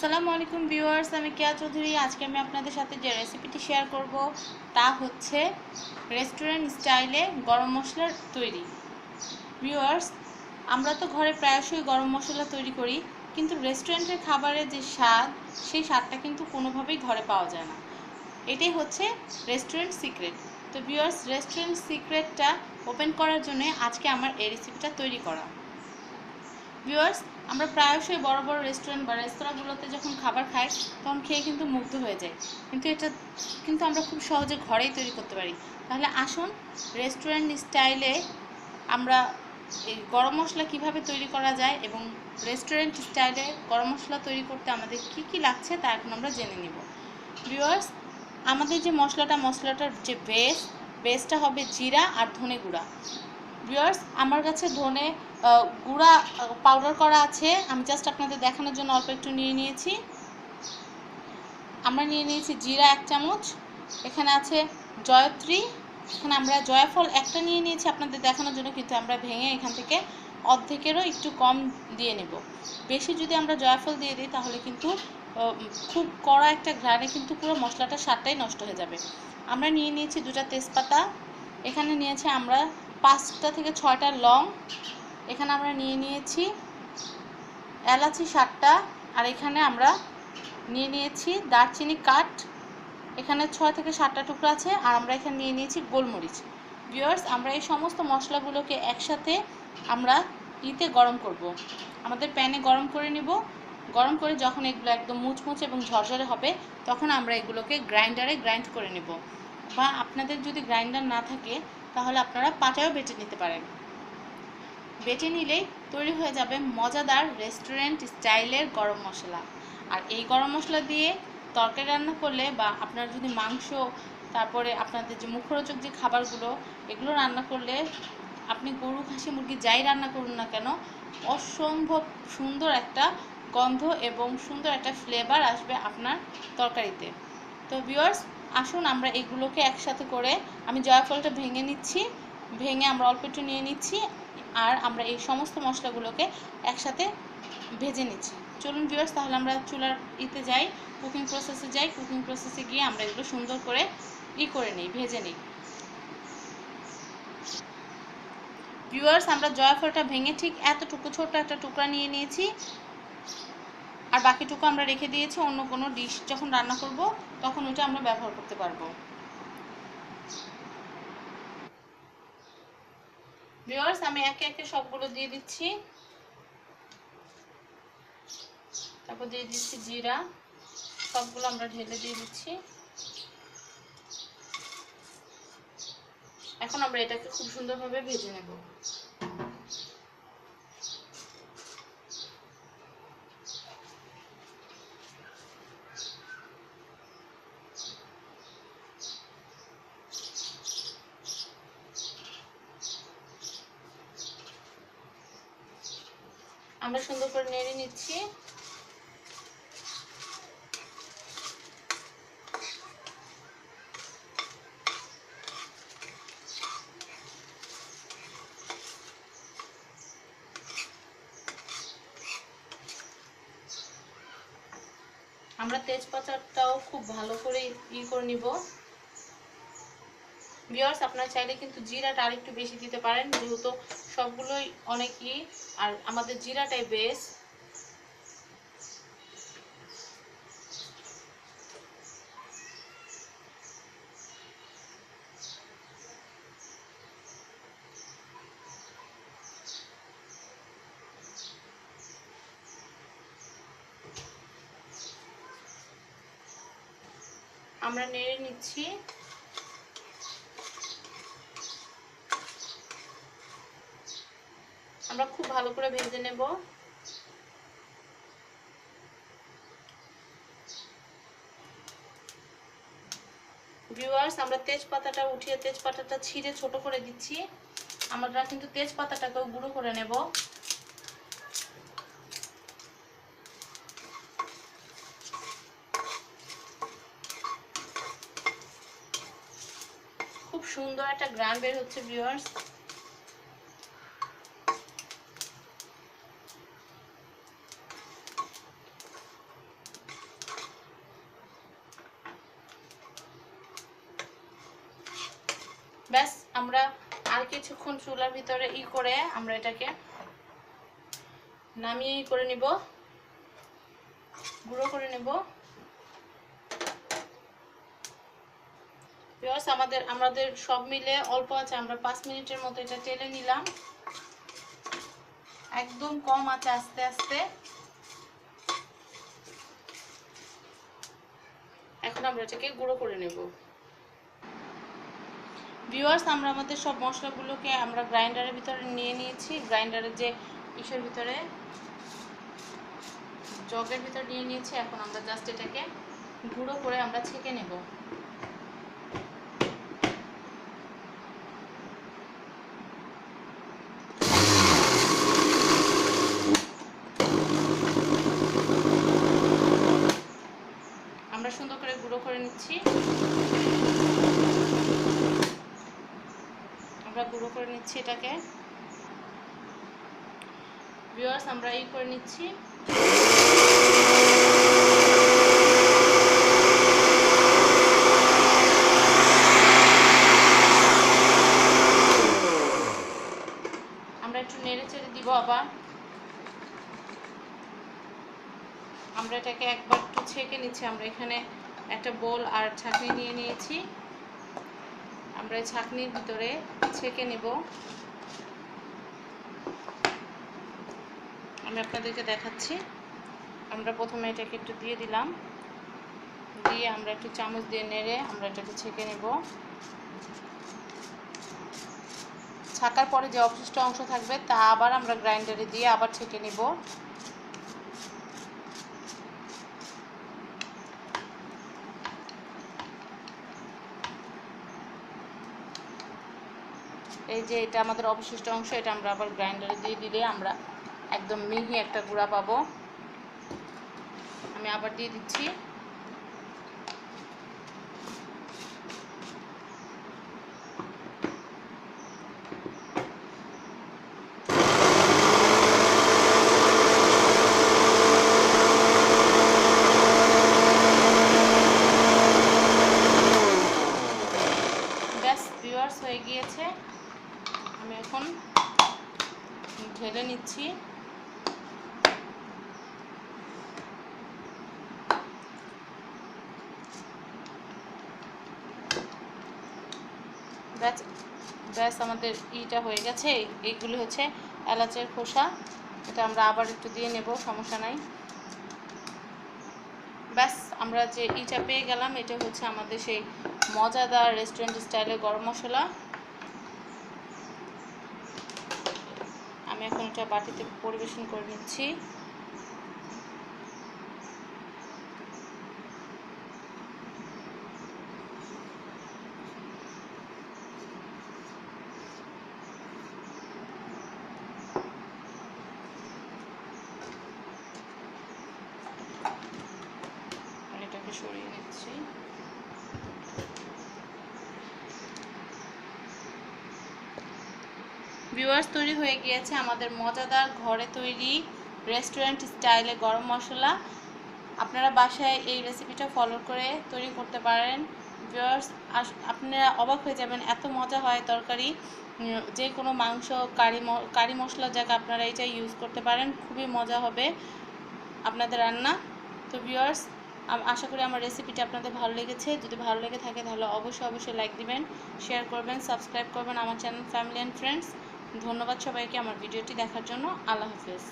আসসালামু আলাইকুম ভিউয়ার্স, আমি কেয়া চৌধুরী। আজকে আমি আপনাদের সাথে যে রেসিপিটি শেয়ার করব, তা হচ্ছে রেস্টুরেন্ট স্টাইলে গরম মশলার তৈরি। ভিউয়ার্স, আমরা তো ঘরে প্রায়শই গরম মশলা তৈরি করি, কিন্তু রেস্টুরেন্টের খাবারের যে স্বাদ, সেই স্বাদটা কিন্তু কোনোভাবেই ঘরে পাওয়া যায় না। এটাই হচ্ছে রেস্টুরেন্ট সিক্রেট তো ভিউয়ার্স রেস্টুরেন্ট সিক্রেটটা ওপেন করার জন্য আজকে আমার এই রেসিপিটা তৈরি করা। ভিউয়ার্স আমরা প্রায়শই বড় বড় রেস্টুরেন্ট বা রেস্তোরাঁগুলোতে যখন খাবার খাই, তখন খেয়ে কিন্তু মুগ্ধ হয়ে যায় কিন্তু এটা, কিন্তু আমরা খুব সহজে ঘরেই তৈরি করতে পারি। তাহলে আসুন রেস্টুরেন্ট স্টাইলে আমরা এই গরম মশলা কীভাবে তৈরি করা যায় এবং রেস্টুরেন্ট স্টাইলে গরম মশলা তৈরি করতে আমাদের কি কি লাগছে, তা এখন আমরা জেনে নিব। ভিউয়ার্স আমাদের যে মশলাটা, মশলাটার যে বেস বেসটা হবে জিরা আর ধনে গুঁড়া। ভিউয়ার্স আমার কাছে ধনে গুঁড়া পাউডার করা আছে। আমি জাস্ট আপনাদের দেখানোর জন্য অল্প একটু নিয়ে নিয়েছি। আমরা নিয়ে নিয়েছি জিরা এক চামচ। এখানে আছে জয়ত্রী। এখানে আমরা জয়ফল একটা নিয়ে নিয়েছি আপনাদের দেখানোর জন্য, কিন্তু আমরা ভেঙে এখান থেকে অর্ধেকেরও একটু কম দিয়ে নেব। বেশি যদি আমরা জয়ফল দিয়ে দিই, তাহলে কিন্তু খুব কড়া একটা ঘ্রাণে কিন্তু পুরো মশলাটার স্বাদটাই নষ্ট হয়ে যাবে। আমরা নিয়ে নিয়েছি দুটা তেজপাতা। এখানে নিয়েছি আমরা পাঁচটা থেকে ছয়টা লং। এখানে আমরা নিয়ে নিয়েছি এলাচি সাতটা, আর এখানে আমরা নিয়ে নিয়েছি দারচিনি কাঠ। এখানে ছয় থেকে সাতটা টুকরো আছে, আর আমরা এখানে নিয়ে নিয়েছি গোলমরিচ। ভিউয়ার্স, আমরা এই সমস্ত মশলাগুলোকে একসাথে আমরা ইতে গরম করব। আমাদের প্যানে গরম করে নিব। গরম করে যখন এগুলো একদম মুচমুচে এবং ঝরঝরে হবে, তখন আমরা এগুলোকে গ্রাইন্ডারে গ্রাইন্ড করে নেব। বা আপনাদের যদি গ্রাইন্ডার না থাকে তাহলে আপনারা পাটায়ও বেটে নিতে পারেন। বেটে নিলেই তৈরি হয়ে যাবে মজাদার রেস্টুরেন্ট স্টাইলের গরম মশলা। আর এই গরম মশলা দিয়ে তরকারি রান্না করলে বা আপনার যদি মাংস, তারপরে আপনাদের যে মুখরোচক যে খাবারগুলো, এগুলো রান্না করলে আপনি গরু, খাসি, মুরগি যাই রান্না করুন না কেন, অসম্ভব সুন্দর একটা গন্ধ এবং সুন্দর একটা ফ্লেভার আসবে আপনার তরকারিতে। তো ভিউয়ার্স আসুন আমরা এগুলোকে একসাথে করে, আমি জয়ফলটা ভেঙে নিচ্ছি, ভেঙে আমরা অল্প একটু নিয়ে নিচ্ছি, আর আমরা এই সমস্ত মশলাগুলোকে একসাথে ভেজে নিচ্ছি। চলুন ভিউয়ার্স তাহলে আমরা চুলার ইতে যাই কুকিং প্রসেসে যাই কুকিং প্রসেসে গিয়ে আমরা এগুলো সুন্দর করে ই করে নিই, ভেজে নিই। ভিউয়ার্স আমরা জয়ফলটা ভেঙে ঠিক এতটুকু, ছোট্ট একটা টুকরা নিয়ে নিয়েছি আর বাকিটুকু আমরা রেখে দিয়েছি, অন্য কোনো ডিশ যখন রান্না করব, তখন ওটা আমরা ব্যবহার করতে পারব। ভিউয়ার্স আমি একে একে সবগুলো দিয়ে দিচ্ছি। তারপর দিয়ে দিচ্ছি জিরা। সবগুলো আমরা ঢেলে দিয়ে দিচ্ছি। এখন আমরা এটাকে খুব সুন্দরভাবে ভেজে নেব। আমরা সুন্দর করে নেড়ে নিচ্ছি। আমরা তেজপাতাটাও খুব ভালো করে ই করে নিব। ভিওর্স আপনারা চাইলে কিন্তু জিরাটা আরেকটু বেশি দিতে পারেন, যেহেতু সবগুলোই অনেক ই আর আমাদের জিরাটাই বেশ আমরা নেড়ে নিচ্ছি। আমরা খুব ভালো করে ভেজে নেব। ভিউয়ার্স আমরা তেজপাতাটা উঠিয়ে তেজপাতাটা ছিঁড়ে ছোট করে দিচ্ছি। আমরা কিন্তু তেজপাতাটাকেও গুঁড়ো করে নেব। খুব সুন্দর একটা গ্রান বের হচ্ছে ভিউয়ার্স আমরা আর কিছুক্ষণ চুলার ভিতরে ই করে আমরা এটাকে নামিয়ে ই করে নিব, গুঁড়ো করে নেব। ভিউয়ার্স আমাদের আমাদের সব মিলে অল্প আছে, আমরা পাঁচ মিনিটের মতো এটা টেলে নিলাম। একদম কম আছে আস্তে আস্তে। এখন আমরা এটাকে গুঁড়ো করে নেব। ভিউয়ার্স আমরা আমাদের সব মশলাগুলোকে আমরা গ্রাইন্ডারের ভিতরে নিয়ে নিয়েছি। গ্রাইন্ডারের যে ইসের ভিতরে জগের ভিতর নিয়ে নিয়েছি, এখন আমরা জাস্ট এটাকে গুঁড়ো করে আমরা ছেঁকে নেব। আমরা সুন্দর করে গুঁড়ো করে নিচ্ছি। আমরা গুঁড়ো করে নিচ্ছি এটাকে। ভিউয়ার্স আমরা এই করে নিচ্ছি। আমরা একটু নেড়ে চেড়ে দিব আবার। আমরা এটাকে একবার একটু ছেঁকে নিচ্ছি। আমরা এখানে একটা বোল আর ছাঁকনি নিয়ে নিয়েছি। আমরা ছাঁকনির ভিতরে ছেঁকে নেব। আমি আপনাদেরকে দেখাচ্ছি। আমরা প্রথমে এটাকে একটু দিয়ে দিলাম। দিয়ে আমরা একটু চামচ দিয়ে নেড়ে আমরা এটাকে ছেঁকে নেব। ছাকার পরে যে অবশিষ্ট অংশ থাকবে তা আবার আমরা গ্রাইন্ডারে দিয়ে আবার ছেঁকে নেব। এই যে এটা আমাদের অবশিষ্ট অংশ, এটা আমরা আবার গ্রাইন্ডারে দিয়ে দিলে আমরা একদম মিহি একটা গুঁড়া পাবো। আমি আবার দিয়ে দিচ্ছি ব্যাস ভিউয়ার্স হয়ে গিয়েছে আমি এখন ঢেলে নিচ্ছি। ব্যাস আমাদের ইটা হয়ে গেছে। এইগুলো হচ্ছে এলাচের খোসা। এটা আমরা আবার একটু দিয়ে নেব, সমস্যা নাই। ব্যাস, আমরা যে ইটা পেয়ে গেলাম, এটা হচ্ছে আমাদের সেই মজাদার রেস্টুরেন্ট স্টাইলের গরম মশলা। আমি এখন এটা বাটিতে পরিবেশন করে নিচ্ছি আর এটাকে সরিয়ে নিচ্ছি ভিউয়ার্স, তৈরি হয়ে গিয়েছে আমাদের মজাদার ঘরে তৈরি রেস্টুরেন্ট স্টাইলে গরম মশলা। আপনারা বাসায় এই রেসিপিটা ফলো করে তৈরি করতে পারেন। ভিউয়ার্স আপনারা অবাক হয়ে যাবেন, এত মজা হয় তরকারি। যে কোনো মাংস, কারি কারি মশলার জায়গায় আপনারা এটা ইউজ করতে পারেন, খুবই মজা হবে আপনাদের রান্না। তো ভিউয়ার্স আশা করি আমার রেসিপিটা আপনাদের ভালো লেগেছে। যদি ভালো লেগে থাকে তাহলে অবশ্যই অবশ্যই লাইক দিবেন শেয়ার করবেন সাবস্ক্রাইব করবেন আমার চ্যানেল ফ্যামিলি অ্যান্ড ফ্রেন্ডস ধন্যবাদ সবাইকে আমার ভিডিওটি দেখার জন্য। আল্লাহ হাফেজ।